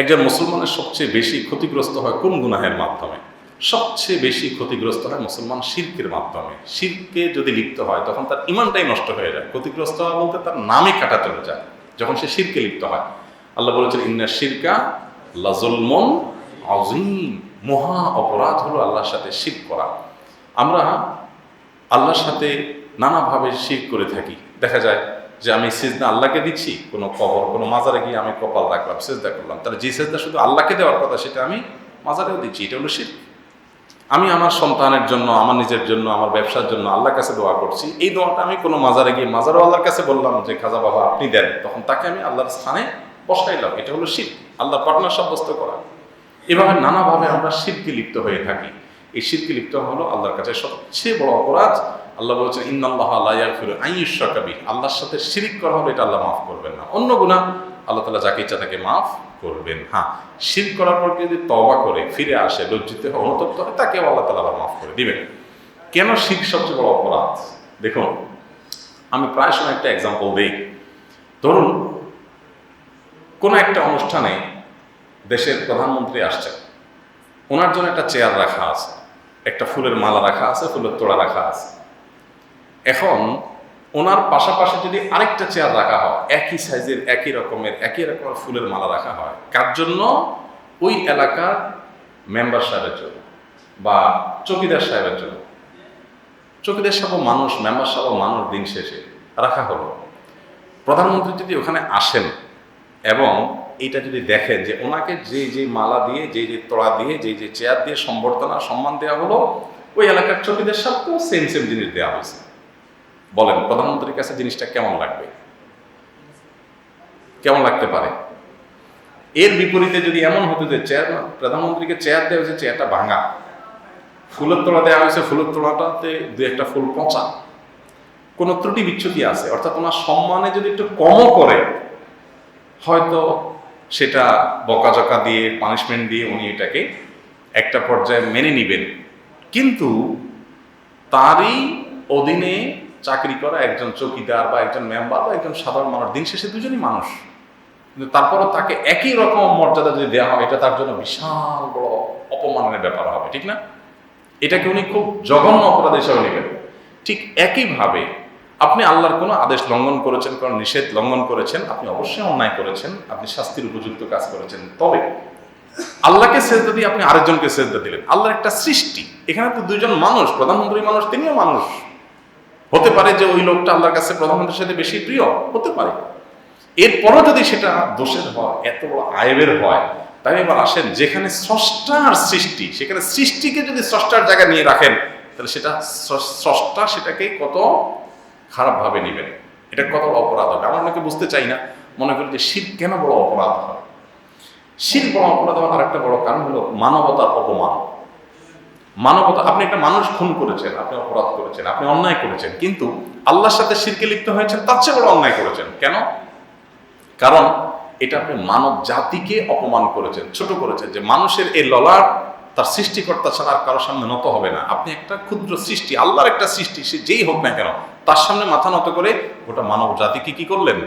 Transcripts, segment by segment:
একজন মুসলমানের সবচেয়ে বেশি ক্ষতিগ্রস্ত হয় কোন গুনাহের মাধ্যমে? সবচেয়ে বেশি ক্ষতিগ্রস্ত হয় মুসলমান শিরকের মাধ্যমে। শিরকে যদি লিপ্ত হয়, তখন তার ইমানটাই নষ্ট হয়ে যায়। ক্ষতিগ্রস্ত হওয়া বলতে তার নামে কাটা চলে যায়, যখন সে শিরকে লিপ্ত হয়। আল্লাহ বলেছেন, ইন্না শিরকা লাজুলমন আজিম মহা অপরাধ হলো আল্লাহর সাথে শির করা। আমরা আল্লাহর সাথে নানাভাবে শির করে থাকি। দেখা যায় যে আমি সিজদা আল্লাহকে দিচ্ছি, কোনো কবর, কোনো মাজারে গিয়ে আমি কপাল রাখলাম, সেজদা করলাম। তাহলে যে সেজদা শুধু আল্লাহকে দেওয়ার কথা, সেটা আমি মাজারেও দিচ্ছি, এটা হলো শির আমি আমার সন্তানের জন্য, আমার নিজের জন্য, আমার ব্যবসার জন্য আল্লাহর কাছে দোয়া করছি। এই দোয়াটা আমি কোনো মাজারে গিয়ে, মাজারও আল্লাহর কাছে বললাম যে, খাজা বাবা, আপনি দেন। তখন তাকে আমি আল্লাহর স্থানে বসাইলাম। এটা হলো শির আল্লাহ পার্টনার সাব্যস্ত করা। এভাবে নানাভাবে আমরা শিরকে লিপ্ত হয়ে থাকি। এই শিরকে লিপ্ত হলো আল্লাহর কাছে সবচেয়ে বড় অপরাধ। আল্লাহ বলছেন ইন্নাল্লাহ আল্লাহ ফির আইয়ুসাকাবি আল্লাহর সাথে শিরিক করা হলে এটা আল্লাহ মাফ করবেন না। অন্য গুণা আল্লাহ তালা যাকে ইচ্ছা তাকে মাফ করবেন। হ্যাঁ শির করার পর যদি তবা করে, ফিরে আসে, লজ্জিত হয় অনুতপ্ত হয়, তাকেও আল্লাহ তালা আবার মাফ করে দিবেন। কেন শির সবচেয়ে বড় অপরাধ? দেখুন, আমি প্রায় সময় একটা এক্সাম্পল দিই। ধরুন, কোনো একটা অনুষ্ঠানে দেশের প্রধানমন্ত্রী আসছেন। ওনার জন্য একটা চেয়ার রাখা আছে, একটা ফুলের মালা রাখা আছে, ফুলের তোড়া রাখা আছে। এখন ওনার পাশাপাশি যদি আরেকটা চেয়ার রাখা হয়, একই সাইজের একই রকমের একই রকমের ফুলের মালা রাখা হয়, কার জন্য? ওই এলাকার মেম্বার সাহেবের জন্য বা চকিদার সাহেবের জন্য। চকিদার সাহেব মানুষ মেম্বার সাহেব মানুষ দিন শেষে রাখা হলো। প্রধানমন্ত্রী যদি ওখানে আসেন এবং এটা যদি দেখেন যে ওনাকে যে যে মালা দিয়ে, যে যে তোড়া দিয়ে, যে যে চেয়ার দিয়ে সম্বর্ধনা, সম্মান দেওয়া হলো, ওই এলাকার চকিদের সাথেও সেম সেম জিনিস দেওয়া হয়েছে। বলেন, প্রধানমন্ত্রীর কাছে জিনিসটা কেমন লাগবে? কেমন লাগতে পারে? এর বিপরীতে যদি এমন হতো যে চেয়ার প্রধানমন্ত্রীকে চেয়ার দেওয়া হয়েছে চেয়ারটা ভাঙা। ফুলের তোলা দেওয়া হয়েছে, ফুলের তোলাটাতে দু একটা ফুল পচা। কোনো ত্রুটি বিচ্ছুতি আছে, অর্থাৎ ওনার সম্মানে যদি একটু কমও করে, হয়তো সেটা বকাঝকা দিয়ে পানিশমেন্ট দিয়ে উনি এটাকে একটা পর্যায়ে মেনে নেবেন। কিন্তু তারই অধীনে চাকরি করা, একজন চৌকিদার বা একজন মেম্বার বা একজন সাধারণ মানুষ, দিন শেষে দুজনই মানুষ। কিন্তু তারপরও তাকে একই রকম মর্যাদা যদি দেওয়া হয়, এটা তার জন্য বিশাল বড় অপমানের ব্যাপার হবে, ঠিক না? এটাকে উনি খুব জঘন্য অপরাধ হিসাবে নেবেন। ঠিক একইভাবে আপনি আল্লাহর কোনো আদেশ লঙ্ঘন করেছেন, কোনো নিষেধ লঙ্ঘন করেছেন, আপনি অবশ্যই অন্যায় করেছেন, আপনি শাস্তির উপযুক্ত কাজ করেছেন। তবে আল্লাহকে সেজদা দিয়ে আপনি আরেকজনকে সেজদা দিলেন। আল্লাহর একটা সৃষ্টি। এখানে তো দুজন মানুষ, প্রধানমন্ত্রী মানুষ, তিনিও মানুষ। হতে পারে যে ওই লোকটা আল্লাহর কাছে প্রধানমন্ত্রীর সাথে বেশি প্রিয়, হতে পারে। এরপরও যদি সেটা দোষের হয়, এত বড় আয়বের হয়, তাই এবার আসেন, যেখানে স্রষ্টার সৃষ্টি, সেখানে সৃষ্টিকে যদি স্রষ্টার জায়গায় নিয়ে রাখেন, তাহলে সেটা স্রষ্টা সেটাকে কত খারাপভাবে নেবেন। এটা কত বড় অপরাধ হবে? আমরা অনেকে বুঝতে চাই না, মনে করি যে শীত কেন বড় অপরাধ হয়? শীত বড় অপরাধ হওয়ার আরেকটা বড় কারণ হলো মানবতার অপমান। মানবতা, আপনি একটা মানুষ খুন করেছেন, আপনি অপরাধ করেছেন, আপনি অন্যায় করেছেন, কিন্তু আল্লাহর সাথে শিরকে লিপ্ত হয়েছেন, তার চেয়ে বড় অন্যায় করেছেন। কেন? কারণ এটা আপনি মানব জাতিকে অপমান করেছেন, ছোট করেছেন, যে মানুষের এই ললাট তার সৃষ্টিকর্তা ছাড়া আর কারোর সামনে নত হবে না। আপনি একটা ক্ষুদ্র সৃষ্টি, আল্লাহর একটা সৃষ্টি, সে যেই হোক না কেন, তার সামনে মাথা নত করে গোটা মানব জাতিকে কি করলেন?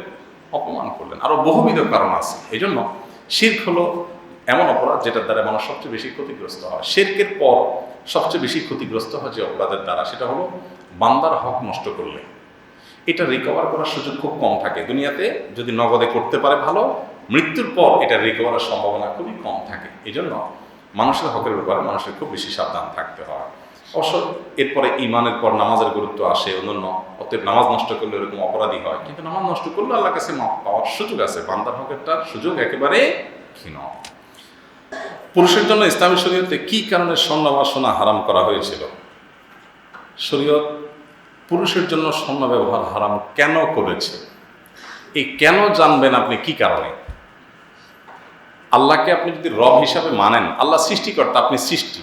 অপমান করলেন। আরও বহুবিধ কারণ আছে। এই জন্য শির্ক হলো এমন অপরাধ যেটার দ্বারা মানুষ সবচেয়ে বেশি ক্ষতিগ্রস্ত হয়। শেরকের পর সবচেয়ে বেশি ক্ষতিগ্রস্ত হয় যে অপরাধের দ্বারা, সেটা হলো বান্দার হক নষ্ট করলে। এটা রিকভার করার সুযোগ খুব কম থাকে। দুনিয়াতে যদি নগদে করতে পারে ভালো, মৃত্যুর পর এটা রিকভারের সম্ভাবনা খুবই কম থাকে। এই জন্য মানুষের হকের ব্যাপারে মানুষের খুব বেশি সাবধান থাকতে হয়। অবশ্য এরপরে ইমানের পর নামাজের গুরুত্ব আসে অন্যান্য, অতএব নামাজ নষ্ট করলে এরকম অপরাধী হয়। কিন্তু নামাজ নষ্ট করলে আল্লাহ কাছে পাওয়ার সুযোগ আছে। বান্দার হকেরটার সুযোগ একেবারে ক্ষীণ। পুরুষের জন্য ইসলামী শরীয়তে কি কারণে স্বর্ণ বা সোনা হারাম করা হয়েছিল? শরীয়ত পুরুষের জন্য স্বর্ণ ব্যবহার হারাম কেন করেছে? এই কেন জানবেন আপনি কি কারণে? আল্লাহকে আপনি যদি রব হিসাবে মানেন, আল্লাহ সৃষ্টিকর্তা, আপনি সৃষ্টি।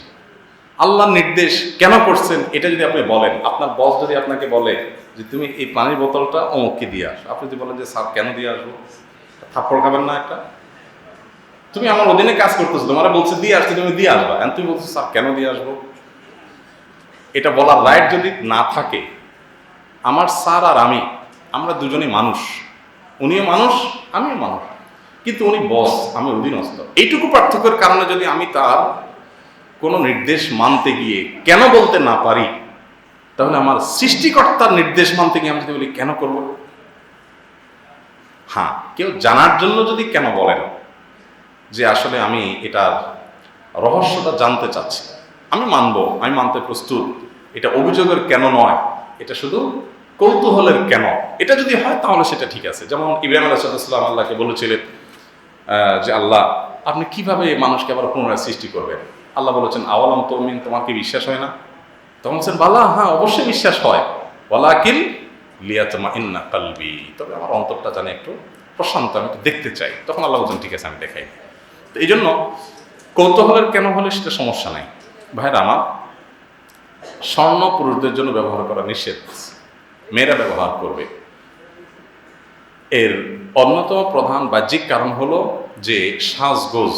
আল্লাহর নির্দেশ কেন করছেন, এটা যদি আপনি বলেন। আপনার বস যদি আপনাকে বলে যে তুমি এই পানির বোতলটা অমুককে দিয়ে আসো, আপনি যদি বলেন যে, স্যার, কেন দিয়ে আসব? থাপ্পড় খাবেন না একটা। তুমি আমার অধীনে কাজ করতেছো, তোমার বলছে দিয়ে আসতে তুমি দিয়ে আসবা। তুমি বলছো, স্যার, কেন দিয়ে আসব? এটা বলার রাইট যদি না থাকে, আমার স্যার আর আমি, আমরা দুজনেই মানুষ। উনিও মানুষ, আমিও মানুষ। কিন্তু উনি বস আমি অধীনস্থ। এইটুকু পার্থক্যের কারণে যদি আমি তার কোনো নির্দেশ মানতে গিয়ে কেন বলতে না পারি, তাহলে আমার সৃষ্টিকর্তার নির্দেশ মানতে গিয়ে আমি যদি বলি, কেন করব? হ্যাঁ কেউ জানার জন্য যদি কেন বলেন যে আসলে আমি এটার রহস্যটা জানতে চাচ্ছি। আমি মানবো, আমি মানতে প্রস্তুত। এটা অভিযোগের কেন নয়? এটা শুধু কৌতূহলের কেন? এটা যদি হয় তাহলে সেটা ঠিক আছে। যেমন ইব্রাহিম আলাইসাল্লাম আল্লাহকে বলেছিলেন যে আল্লাহ, আপনি কীভাবে মানুষকে আবার পুনরায় সৃষ্টি করবেন? আল্লাহ বলেছেন, আওয়ালাম তমিন তোমার কি বিশ্বাস হয় না? তখন বলছেন, বালা হ্যাঁ অবশ্যই বিশ্বাস হয়। ওয়ালাকিল লিয়াতমা ইন্না কালবি। তবে আমার অন্তরটা জানে একটু প্রশান্ত, আমি একটু দেখতে চাই। তখন আল্লাহ বলছেন, ঠিক আছে, আমি দেখাই। এই জন্য কৌতূহলের কেন হলে সেটা সমস্যা নাই। ভাইরা আমার, স্বর্ণ পুরুষদের জন্য ব্যবহার করা নিষেধ। মেয়েরা ব্যবহার করবে। এর অন্যতম প্রধান বাহ্যিক কারণ হলো যে সাজগোজ।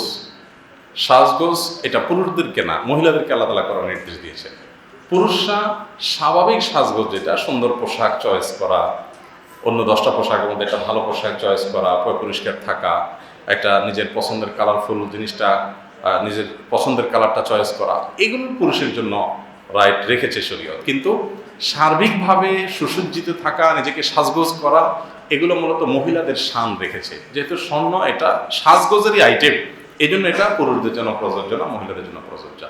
সাজগোজ এটা পুরুষদেরকে না, মহিলাদেরকে আলাদা আলাদা করার নির্দেশ দিয়েছে। পুরুষরা স্বাভাবিক সাজগোজ যেটা, সুন্দর পোশাক চয়েস করা, অন্য দশটা পোশাকের মধ্যে একটা ভালো পোশাক চয়েস করা, পরিষ্কার থাকা একটা নিজের পছন্দের কালারফুল জিনিসটা নিজের পছন্দের কালারটা চয়েস করা, এগুলো পুরুষের জন্য রাইট রেখেছে শরীয়ত। কিন্তু সার্বিকভাবে সুসজ্জিত থাকা, নিজেকে সাজগোজ করা, এগুলো মূলত মহিলাদের শান রেখেছে। যেহেতু স্বর্ণ এটা সাজগোজেরই আইটেম এই জন্য এটা পুরুষদের জন্য প্রযোজ্য না, মহিলাদের জন্য প্রযোজ্য।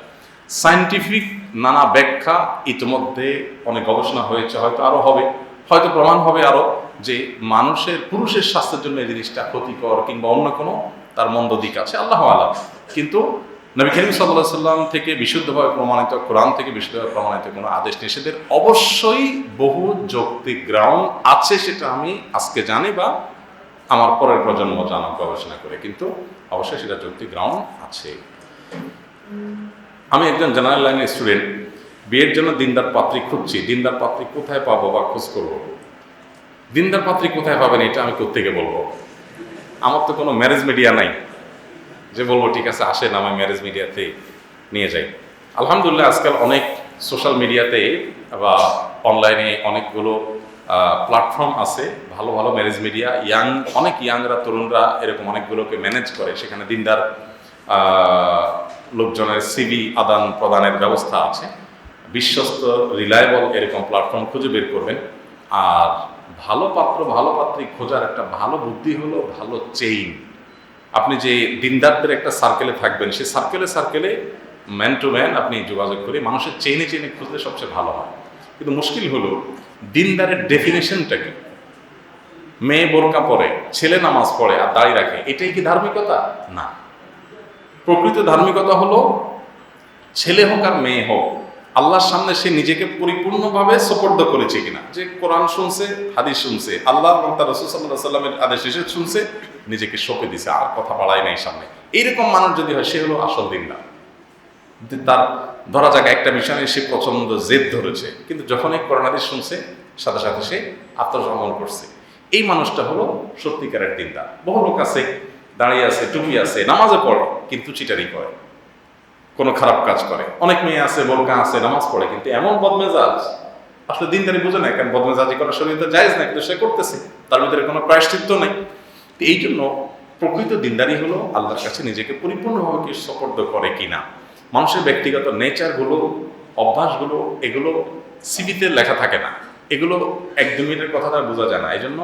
সায়েন্টিফিক নানা ব্যাখ্যা ইতিমধ্যে অনেক গবেষণা হয়েছে, হয়তো আরও হবে। হয়তো প্রমাণ হবে আরও যে মানুষের, পুরুষের স্বাস্থ্যের জন্য এই জিনিসটা ক্ষতিকর কিংবা অন্য কোনো তার মন্দ দিক আছে। আল্লাহ আলাম। কিন্তু নবী করিম সাল্লাহ সাল্লাম থেকে বিশুদ্ধভাবে প্রমাণিত, কোরআন থেকে বিশুদ্ধভাবে প্রমাণিত কোনো আদেশ নিষেধের অবশ্যই বহু যৌক্তিক গ্রাউন্ড আছে সেটা আমি আজকে জানি বা আমার পরের প্রজন্ম জানা গবেষণা করে। কিন্তু অবশ্যই সেটা যৌক্তিক গ্রাউন্ড আছে। আমি একজন জেনারেল লাইনের স্টুডেন্ট বিয়ের জন্য দিনদার পাত্রী খুঁজছি। দিনদার পাত্রী কোথায় পাবো বা খোঁজ করব? দিনদার পাত্রী কোথায় পাবেন এটা আমি কোথেকে বলব? আমার তো কোনো ম্যারেজ মিডিয়া নাই। যে বলব, ঠিক আছে, আসেন আমার ম্যারেজ মিডিয়াতে নিয়ে যাই। আলহামদুলিল্লাহ, আজকাল অনেক সোশ্যাল মিডিয়াতে বা অনলাইনে অনেকগুলো প্ল্যাটফর্ম আছে। ভালো ভালো ম্যারেজ মিডিয়া ইয়াং অনেক ইয়াংরা তরুণরা এরকম অনেকগুলোকে ম্যানেজ করে। সেখানে দিনদার লোকজনের সিভি আদান প্রদানের ব্যবস্থা আছে। বিশ্বস্ত রিলায়েবল এরকম প্ল্যাটফর্ম খুঁজে বের করবেন। আর ভালো পাত্র, ভালো পাত্রী খোঁজার একটা ভালো বুদ্ধি হলো ভালো চেইন আপনি যে দিনদারদের একটা সার্কেলে থাকবেন সেই সার্কেলে সার্কেলে ম্যান টু ম্যান আপনি যোগাযোগ করে মানুষের চেইনে চেইনে খুঁজলে সবচেয়ে ভালো হয়। কিন্তু মুশকিল হলো, দিনদারের ডেফিনেশনটা কি? মেয়ে বোরকা পরে, ছেলে নামাজ পড়ে আর দাড়ি রাখে, এটাই কি ধার্মিকতা? না। প্রকৃত ধার্মিকতা হলো, ছেলে হোক আর মেয়ে হোক আল্লাহর সামনে সে নিজেকে পরিপূর্ণভাবে সোপর্দ করেছে কিনা? যে কোরআন শুনছে, হাদিস শুনছে, আল্লাহ তার রসুল আদেশ এসে শুনছে, নিজেকে সঁপে দিছে, আর কথা বাড়ায় নাই সামনে। এইরকম মানুষ যদি হয়, সে হলো আসল দিন না। তার, ধরা যাক একটা বিষয় সে প্রচণ্ড জেদ ধরেছে, কিন্তু যখনই কোরআন হাদিস শুনছে, সাথে সাথে সে আত্মসমর্পণ করছে। এই মানুষটা হলো সত্যিকারের দিনদার। বহু লোক আছে, দাঁড়িয়ে আছে, টুপি আছে, নামাজে পড়ে, কিন্তু চিটারি করে। কোনো খারাপ কাজ করে। অনেক মেয়ে আছে, বোরকা আছে, নামাজ পড়ে, কিন্তু এমন বদমেজাজ, আসলে দিন দিনদারি বুঝে না কারণ বদমেজাজি শরীরে জায়েজ না কিন্তু সে করতেছে, তার ভিতরে কোনো প্রায়শ্চিত্ত নেই। তো এই জন্য প্রকৃত দিনদারি হলো আল্লাহর কাছে নিজেকে পরিপূর্ণভাবে কি সপর্দ করে কিনা। মানুষের ব্যক্তিগত নেচারগুলো, অভ্যাসগুলো, এগুলো সিবিতে লেখা থাকে না। এগুলো এক দু মিনিটের কথা তার বোঝা যায় না। এই জন্য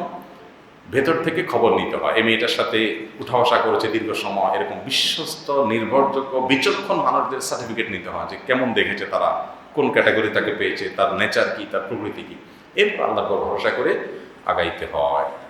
ভেতর থেকে খবর নিতে হয়। এই মেয়েটার সাথে উঠা বসা করেছে দীর্ঘ সময়। এরকম বিশ্বস্ত, নির্ভরযোগ্য, বিচক্ষণ মানুষদের সার্টিফিকেট নিতে হয় যে কেমন দেখেছে তারা, কোন ক্যাটাগরি তাকে পেয়েছে, তার নেচার কি, তার প্রকৃতি কি। এরপর আল্লাহর ভরসা করে আগাইতে হয়।